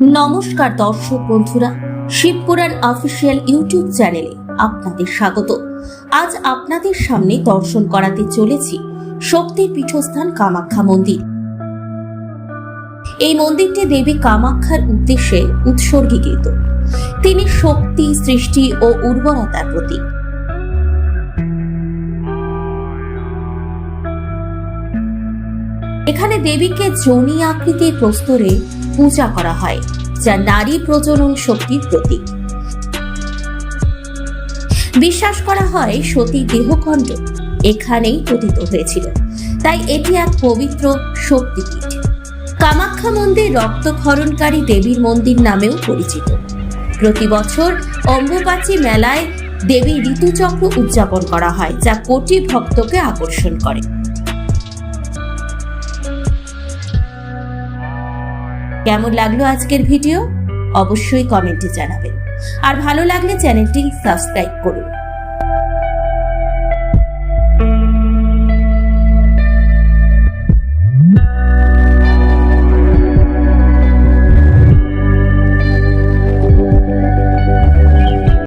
নমস্কার দর্শক বন্ধুরা শিবপুরাণ অফিসিয়াল ইউটিউব চ্যানেলে আপনাদের স্বাগত। আজ আপনাদের সামনে দর্শন করাতে চলেছি শক্তির পীঠস্থান কামাখ্যা মন্দির। এই মন্দিরটি দেবী কামাখ্যার উদ্দেশ্যে উৎসর্গীকৃত। তিনি শক্তি, সৃষ্টি ও উর্বরতার প্রতীক। এখানে দেবীকে জনি আকৃতির প্রস্তরে পূজা করা হয়, যা নারী প্রজনন শক্তির প্রতীক। বিশ্বাস করা হয় সতী দেহখণ্ড এখানেই পতিত হয়েছিল। তাই এটি এক পবিত্র শক্তিপীঠ। কামাখ্যা মন্দির রক্তক্ষরণকারী দেবীর মন্দির নামেও পরিচিত। প্রতি বছর অম্বুবাচী মেলায় দেবী ঋতুচক্র উদযাপন করা হয়, যা কোটি ভক্তকে আকর্ষণ করে। কেমন লাগল আজকের ভিডিও? অবশ্যই কমেন্টে জানাবেন। আর ভালো লাগলে চ্যানেলটি সাবস্ক্রাইব করুন।